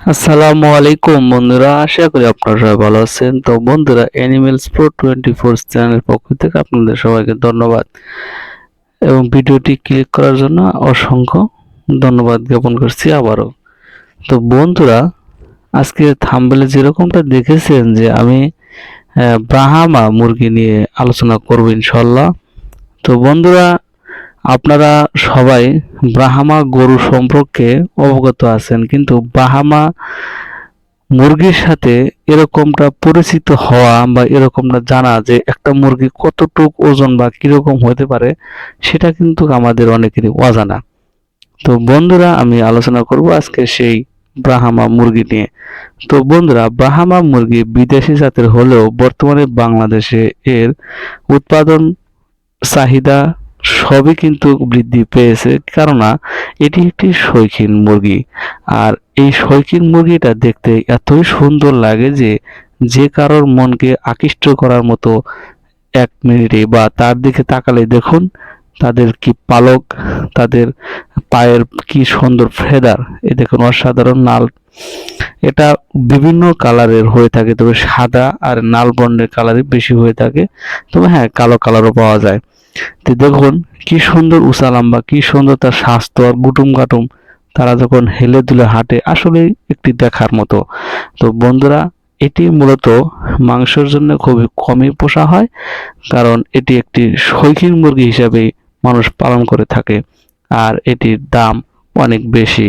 আসসালামু আলাইকুম, বন্ধুরা। আশা করি আপনারা সবাই ভালো আছেন। তো বন্ধুরা অ্যানিমেলস প্রো টোয়েন্টি ফোর চ্যানেলের পক্ষ থেকে আপনাদের সবাইকে ধন্যবাদ। এবং ভিডিওটি ক্লিক করার জন্য অসংখ্য ধন্যবাদ জ্ঞাপন করছি আবারও। তো বন্ধুরা, আজকে থাম্বেলে যেরকমটা দেখেছেন যে আমি ব্রাহামা মুরগি নিয়ে আলোচনা করব ইনশাল্লাহ তো বন্ধুরা আপনারা সবাই ব্রাহ্মা গরু সম্পর্কে অবগত আছেন, কিন্তু ব্রাহ্মা মুরগির সাথে এরকমটা পরিচিত হওয়া বা এরকমটা জানা যে একটা মুরগি কতটুক ওজন বা কীরকম হতে পারে, সেটা কিন্তু আমাদের অনেকেরই অজানা। তো বন্ধুরা, আমি আলোচনা করব আজকে সেই ব্রাহ্মা মুরগি নিয়ে। তো বন্ধুরা ব্রাহ্মা মুরগি বিদেশি জাতের হলেও বর্তমানে বাংলাদেশে এর উৎপাদন চাহিদা সবই কিন্তু বৃদ্ধি পেয়েছে। কেননা, এটি একটি শৌখিন মুরগি। আর এই শৌখিন মুরগিটা দেখতে এতই সুন্দর লাগে যে যে কারোর মনকে আকৃষ্ট করার মতো এক মিনিটে বা তার দিকে তাকালে দেখুন, তাদের কি পালক, তাদের পায়ের কি সুন্দর ফেদার। এ দেখুন অসাধারণ নাল। এটা বিভিন্ন কালারের হয়ে থাকে, তবে সাদা আর নাল বর্ণের কালারই বেশি হয়ে থাকে। তবে হ্যাঁ কালো কালারও পাওয়া যায়। তো দেখুন, কি সুন্দর উঁচা লম্বা, কি সুন্দর তার স্বাস্থ্য আর গুটুম গাটুম। তারা যখন হেলে দুলে হাঁটে, আসলেই একটি দেখার মতো। তো বন্ধুরা, এটি মূলত মাংসের জন্য খুবই কমই পোষা হয়, কারণ এটি একটি শৌখিন মুরগি হিসাবেই মানুষ পালন করে থাকে, আর এটির দাম অনেক বেশি।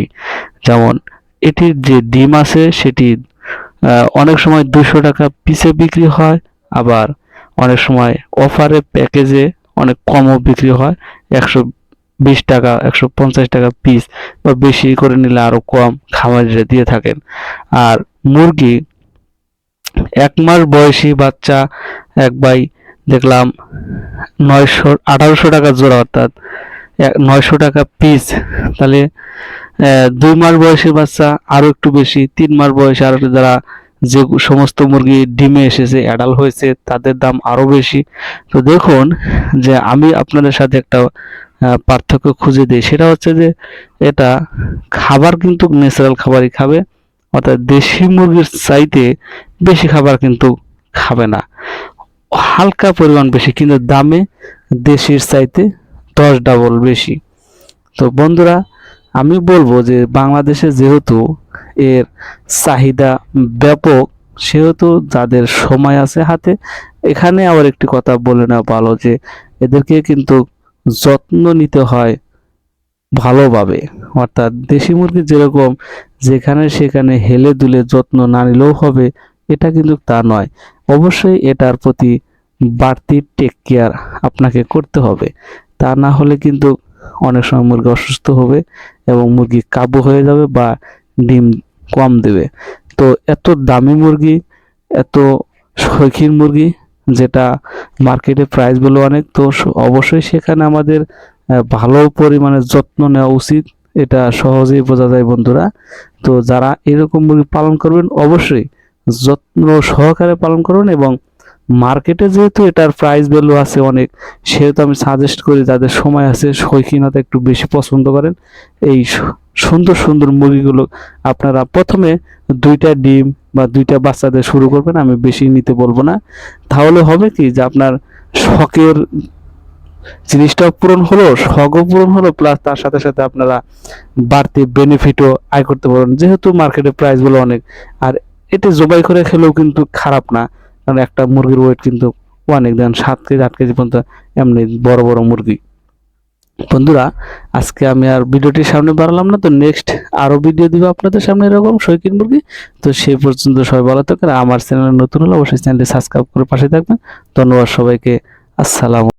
যেমন, এটির যে ডিম আছে, সেটি অনেক সময় দুশো টাকা পিসে বিক্রি হয়, আবার অনেক সময় অফারে প্যাকেজে অনেক কমও বিক্রি হয়। একশো বিশ টাকা, একশো পঞ্চাশ টাকা পিস বা বেশি করে নিলে আরও কম খামারিরা দিয়ে থাকেন। আর মুরগি, এক মাস বয়সী বাচ্চা, এক বাই দেখলাম নয়শো, আঠারোশো টাকা জোড়া অর্থাৎ নয়শো টাকা পিস তাহলে দুই মাস বয়সী বাচ্চা, আরও একটু বেশি, তিন মাস বয়সে আরও একটু যারা যে সমস্ত মুরগি ডিমে এসেছে অ্যাডাল হয়েছে, তাদের দাম আরও বেশি। তো দেখুন যে আমি আপনাদের সাথে একটা পার্থক্য খুঁজে দিই। সেটা হচ্ছে যে এটা খাবার কিন্তু ন্যাচারাল খাবারই খাবে, অর্থাৎ দেশি মুরগির চাইতে বেশি খাবার কিন্তু খাবে না। হালকা পরিমাণ বেশি, কিন্তু দামে দেশির চাইতে দশ ডাবল বেশি। তো বন্ধুরা, আমি বলব যে বাংলাদেশে যেহেতু এর চাহিদা ব্যাপক, সেহেতু যাদের সময় আছে হাতে, এখানে আবার একটি কথা বলে নেওয়া ভালো যে এদেরকে কিন্তু যত্ন নিতে হয় ভালোভাবে। অর্থাৎ দেশি মুরগি যেরকম যেখানে সেখানে হেলে দুলে যত্ন না নিলেও হবে, এটা কিন্তু তা নয়। অবশ্যই এটার প্রতি বাড়তি টেক কেয়ার আপনাকে করতে হবে। তা না হলে কিন্তু অনেক সময় মুরগি অসুস্থ হবে এবং মুরগি কাবু হয়ে যাবে বা ডিম কম দেবে। তো এত দামি মুরগি, এত শৌখিন মুরগি, যেটা মার্কেটে প্রাইস বলে অনেক, তো অবশ্যই সেখানে আমাদের ভালো পরিমাণে যত্ন নেওয়া উচিত। এটা সহজেই বোঝা যায় বন্ধুরা। তো যারা এরকম মুরগি পালন করবেন, অবশ্যই যত্ন সহকারে পালন করুন এবং মার্কেটে যেহেতু এটার প্রাইস ভ্যালু আছে অনেক, সেহেতু আমি সাজেস্ট করি যাদের সময় আছে শৌখিনতা একটু বেশি পছন্দ করেন। এই সুন্দর সুন্দর মুরগিগুলো আপনারা প্রথমে দুইটা ডিম বা দুইটা বাচ্চাদের শুরু করবেন, আমি বেশি নিতে বলব না। তাহলে হবে কি যে আপনার শখের জিনিসটাও পূরণ হলো, শখও পূরণ হলো প্লাস তার সাথে সাথে আপনারা বাড়তি বেনিফিটও আয় করতে পারবেন। যেহেতু মার্কেটে প্রাইসগুলো অনেক, আর এতে জবাই করে খেলেও কিন্তু খারাপ না। কারণ একটা মুরগির ওয়েট কিন্তু অনেক দেন সাত কেজি, আট কেজি পর্যন্ত এমনি বড় বড় মুরগি। বন্ধুরা, আজকে আমি আর ভিডিওটির সামনে বাড়ালাম না, তো নেক্সট আরও ভিডিও দিব আপনাদের সামনে এরকম শৈকিন মুরগি। তো সেই পর্যন্ত সবাই ভালো থাকেন। আমার চ্যানেল নতুন হলে অবশ্যই চ্যানেলটি সাবস্ক্রাইব করে পাশে থাকবেন। ধন্যবাদ সবাইকে। আসসালামু